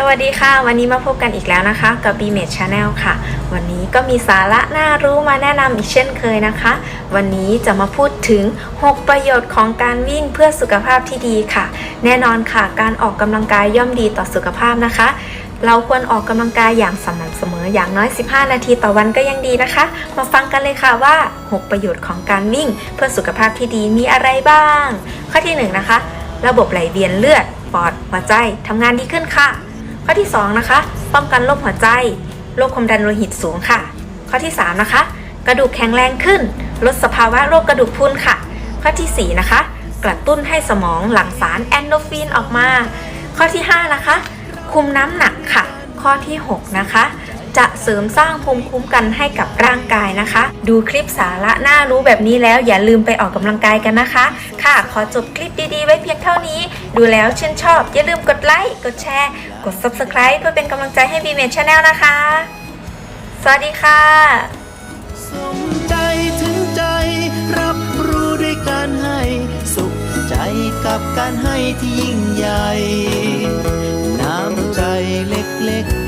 สวัสดีค่ะ วันนี้มาพบกันอีกแล้วนะคะกับ b m a d Channel ค่ะ วันนี้ก็มีสาระน่ารู้มาแนะนำอีกเช่นเคยนะคะ วันนี้จะมาพูดถึง 6 ประโยชน์ของการวิ่งเพื่อสุขภาพที่ดีค่ะ แน่นอนค่ะ การออกกำลังกายย่อมดีต่อสุขภาพนะคะ เราควรออกกำลังกายอย่างสม่ำเสมออย่างน้อย 15 นาทีต่อวันก็ยังดีนะคะ มาฟังกันเลยค่ะว่า 6 ประโยชน์ของการวิ่ง เพื่อสุขภาพที่ดีมีอะไรบ้าง ข้อที่หนึ่งนะคะ ระบบไหลเวียนเลือดปอดหัวใจทำงานดีขึ้นค่ะ ข้อที่ 2 นะคะ ป้องกันโรคหัวใจ โรคความดันโลหิตสูงค่ะ ข้อที่ 3 นะคะ กระดูกแข็งแรงขึ้น ลดสภาวะโรคกระดูกพรุนค่ะ ข้อทีสี่4 นะคะ กระตุ้นให้สมองหลั่งสารแอนโดรฟินออกมา ข้อที่ 5 นะคะ คุมน้ำหนักค่ะ ข้อที่ 6 นะคะ จะเสริมสร้างภูมิคุ้มกันให้กับร่างกายนะคะ ดูคลิปสาระน่ารู้แบบนี้แล้วอย่าลืมไปออกกำลังกายกันนะคะ ค่ะ ขอจบคลิปดีๆ ไว้เพียงเท่านี้ ดูแล้วชื่นชอบ อย่าลืมกดไลค์กดแชร์ กด Subscribe เพื่อเป็นกำลังใจให้ b ีเม c h a n n e l นะคะ สวัสดีค่ะสมใจถึงใจ รับรู้ด้วยการให้ สุขใจกับการให้ที่ยิ่งใหญ่ น้ำใจเล็กๆ